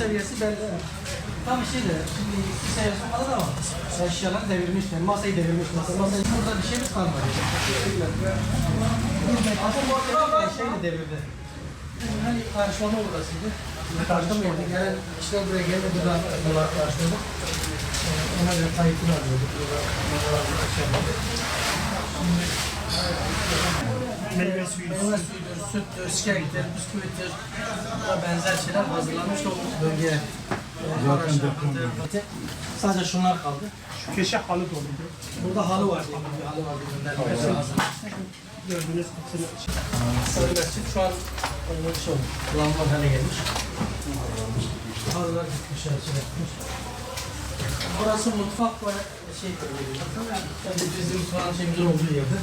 seviyesi belli. Tam şeydi. Şimdi su seviyesi olmadı ama eşyalar devirmiş. Yani masayı devirmiş. Mesela masayı burada bir şeyimiz kalmadı. Aslında bu şeydi devirdi. Hani karşılama odasıydı. Karşılamıyorduk. Yani işler buraya geldi. Burada dolar karşıladık. Ee, Ona göre kayıtını alıyorduk. Burada numaralar şey yapıyorduk. Meyve suyu. Meyve suyudur, süttür, şekerdir, bisküvittir, buna benzer şeyler hazırlanmış da o bölgeye. Zaten Sadece şunlar kaldı. Şu köşe halı doluydu. Burada halı var bir halı var. Gördüğünüz hepsini Sarı şu an e, şey olmuş, kullanılmaz hale gelmiş. Halılar gitmiş, her şey etmiş. Burası mutfak ve şey yani bizim falan şeyimizin olduğu yerde.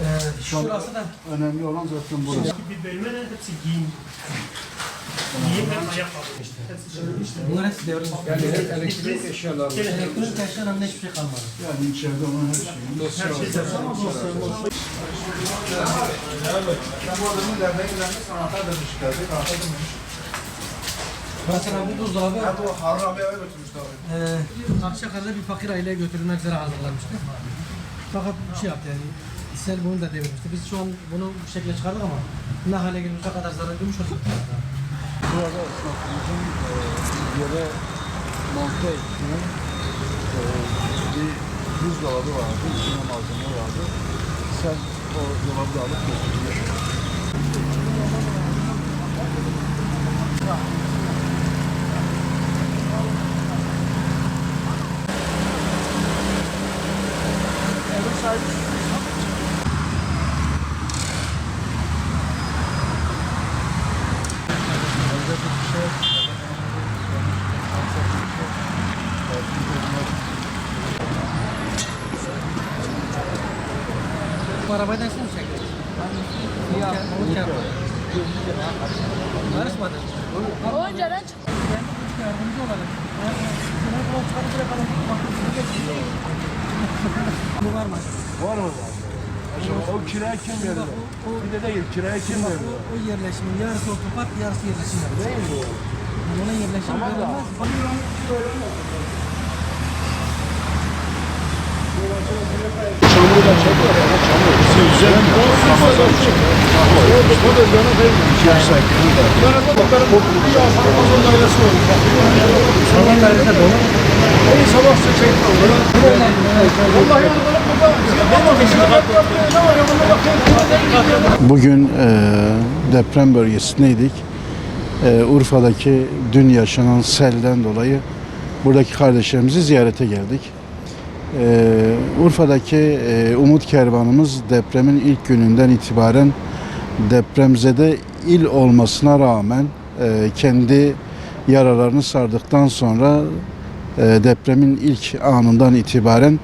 Ee, şurası da Önemli olan zaten burası. bir bölme de hepsi giyim. Giyim ve ayakkabı. Hepsi şey. bunlar hepsi devrilmiş. Yani elektrik eşyaları. Elektronik eşyalarında hiçbir şey kalmadı. Yani içeride olan her şey. Her şey zaten. Ben bu adamın derneğinden sanata da çıkardık. Sanata da Mesela bu buzdolabı Hatta o Harrabi'ye götürmüştü abi. e, Akçakar'da bir fakir aileye götürülmek üzere hazırlanmıştı. Fakat bir şey yaptı yani. Sel bunu da devirmişti. Biz şu an bunu bu şekilde çıkardık ama ne hale gelmiş, ne kadar zarar görmüş olduk. Burada esnafımızın e, yere monte ettiği e, bir buzdolabı vardı. İçine malzeme vardı. Sen o dolabı alıp götürüyorsun. Bu arabayı da? Ya, onu çarptı. Karışmadı. O önceden çıktı. Yardımcı olalım. Bu var mı? Var mı? O kiraya kim veriyor? Bir de değil, kiraya kim veriyor? o, yerleşimin yarısı otopark, yarısı yerleşim. Değil mi bu? Buna yerleşim verilmez. Bugün e, deprem bölgesindeydik. E, Urfa'daki dün yaşanan selden dolayı buradaki kardeşlerimizi ziyarete geldik. E, Urfa'daki e, Umut Kervanımız depremin ilk gününden itibaren depremzede il olmasına rağmen e, kendi yaralarını sardıktan sonra e, depremin ilk anından itibaren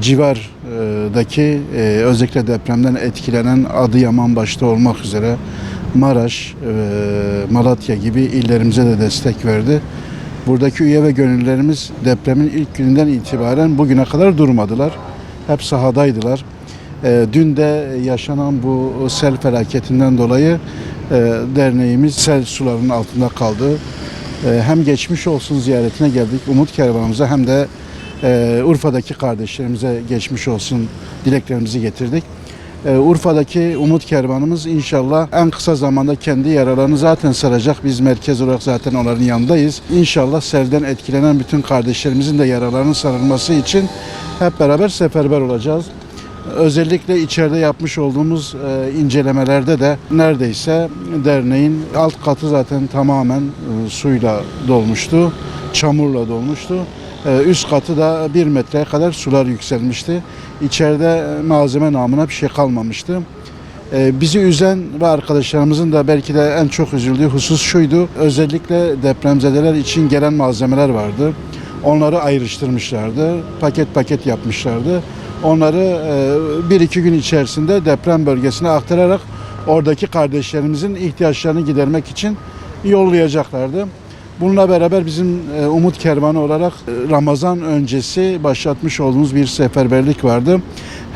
civardaki özellikle depremden etkilenen Adıyaman başta olmak üzere Maraş, Malatya gibi illerimize de destek verdi. Buradaki üye ve gönüllerimiz depremin ilk gününden itibaren bugüne kadar durmadılar. Hep sahadaydılar. E, dün de yaşanan bu sel felaketinden dolayı e, derneğimiz sel sularının altında kaldı. E, hem geçmiş olsun ziyaretine geldik Umut Kervanımıza hem de e, Urfa'daki kardeşlerimize geçmiş olsun dileklerimizi getirdik. E, Urfa'daki Umut Kervanımız inşallah en kısa zamanda kendi yaralarını zaten saracak. Biz merkez olarak zaten onların yanındayız. İnşallah selden etkilenen bütün kardeşlerimizin de yaralarının sarılması için hep beraber seferber olacağız. Özellikle içeride yapmış olduğumuz e, incelemelerde de neredeyse derneğin alt katı zaten tamamen e, suyla dolmuştu, çamurla dolmuştu. E, üst katı da bir metreye kadar sular yükselmişti. İçeride e, malzeme namına bir şey kalmamıştı. E, bizi üzen ve arkadaşlarımızın da belki de en çok üzüldüğü husus şuydu. Özellikle depremzedeler için gelen malzemeler vardı. Onları ayrıştırmışlardı. Paket paket yapmışlardı. Onları e, bir iki gün içerisinde deprem bölgesine aktararak oradaki kardeşlerimizin ihtiyaçlarını gidermek için yollayacaklardı. Bununla beraber bizim e, Umut Kervanı olarak e, Ramazan öncesi başlatmış olduğumuz bir seferberlik vardı.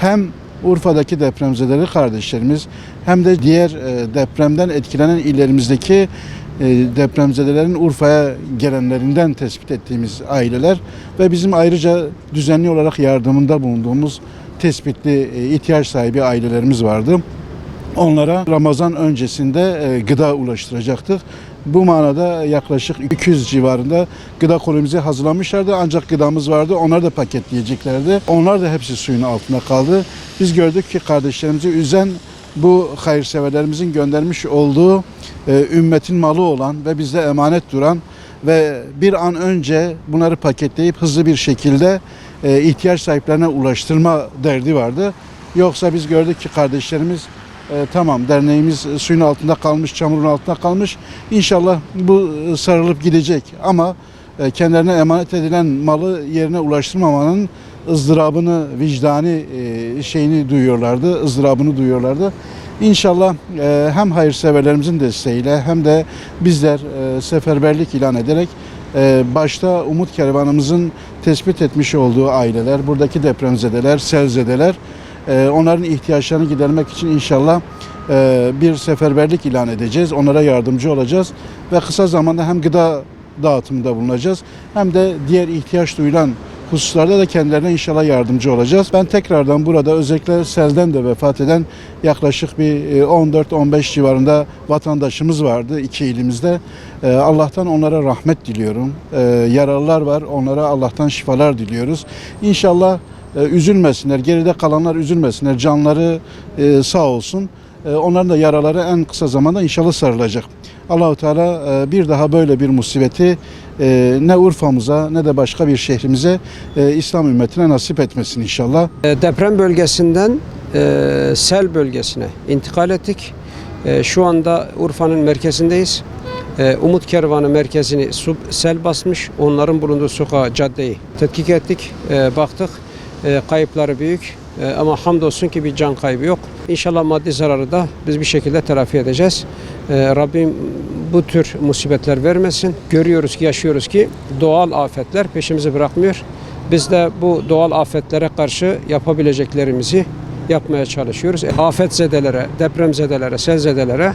Hem Urfa'daki depremzedeleri kardeşlerimiz hem de diğer e, depremden etkilenen illerimizdeki depremzedelerin Urfa'ya gelenlerinden tespit ettiğimiz aileler ve bizim ayrıca düzenli olarak yardımında bulunduğumuz tespitli ihtiyaç sahibi ailelerimiz vardı. Onlara Ramazan öncesinde e, gıda ulaştıracaktık. Bu manada yaklaşık 200 civarında gıda kolimizi hazırlamışlardı ancak gıdamız vardı. Onlar da paketleyeceklerdi. Onlar da hepsi suyun altında kaldı. Biz gördük ki kardeşlerimizi üzen bu hayırseverlerimizin göndermiş olduğu e, ümmetin malı olan ve bizde emanet duran ve bir an önce bunları paketleyip hızlı bir şekilde e, ihtiyaç sahiplerine ulaştırma derdi vardı. Yoksa biz gördük ki kardeşlerimiz e, tamam derneğimiz suyun altında kalmış, çamurun altında kalmış. İnşallah bu e, sarılıp gidecek ama e, kendilerine emanet edilen malı yerine ulaştırmamanın ızdırabını, vicdani e, şeyini duyuyorlardı, ızdırabını duyuyorlardı. İnşallah e, hem hayırseverlerimizin desteğiyle hem de bizler e, seferberlik ilan ederek e, başta Umut Kervanımızın tespit etmiş olduğu aileler, buradaki depremzedeler, selzedeler, e, onların ihtiyaçlarını gidermek için inşallah e, bir seferberlik ilan edeceğiz. Onlara yardımcı olacağız ve kısa zamanda hem gıda dağıtımında bulunacağız hem de diğer ihtiyaç duyulan hususlarda da kendilerine inşallah yardımcı olacağız. Ben tekrardan burada özellikle selden de vefat eden yaklaşık bir e, 14-15 civarında vatandaşımız vardı iki ilimizde. E, Allah'tan onlara rahmet diliyorum. E, Yaralılar var onlara Allah'tan şifalar diliyoruz. İnşallah e, üzülmesinler, geride kalanlar üzülmesinler, canları e, sağ olsun. E, Onların da yaraları en kısa zamanda inşallah sarılacak. Allahu Teala bir daha böyle bir musibeti ne Urfa'mıza ne de başka bir şehrimize İslam ümmetine nasip etmesin inşallah. Deprem bölgesinden sel bölgesine intikal ettik. Şu anda Urfa'nın merkezindeyiz. Umut Kervanı merkezini sel basmış. Onların bulunduğu sokağı, caddeyi tetkik ettik. Baktık. E, kayıpları büyük. E, ama hamdolsun ki bir can kaybı yok. İnşallah maddi zararı da biz bir şekilde telafi edeceğiz. E, Rabbim bu tür musibetler vermesin. Görüyoruz ki, yaşıyoruz ki doğal afetler peşimizi bırakmıyor. Biz de bu doğal afetlere karşı yapabileceklerimizi yapmaya çalışıyoruz. E, Afetzedelere, depremzedelere, selzedelere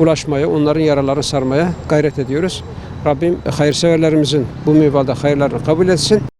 ulaşmaya, onların yaralarını sarmaya gayret ediyoruz. Rabbim hayırseverlerimizin bu minvalde hayırlarını kabul etsin.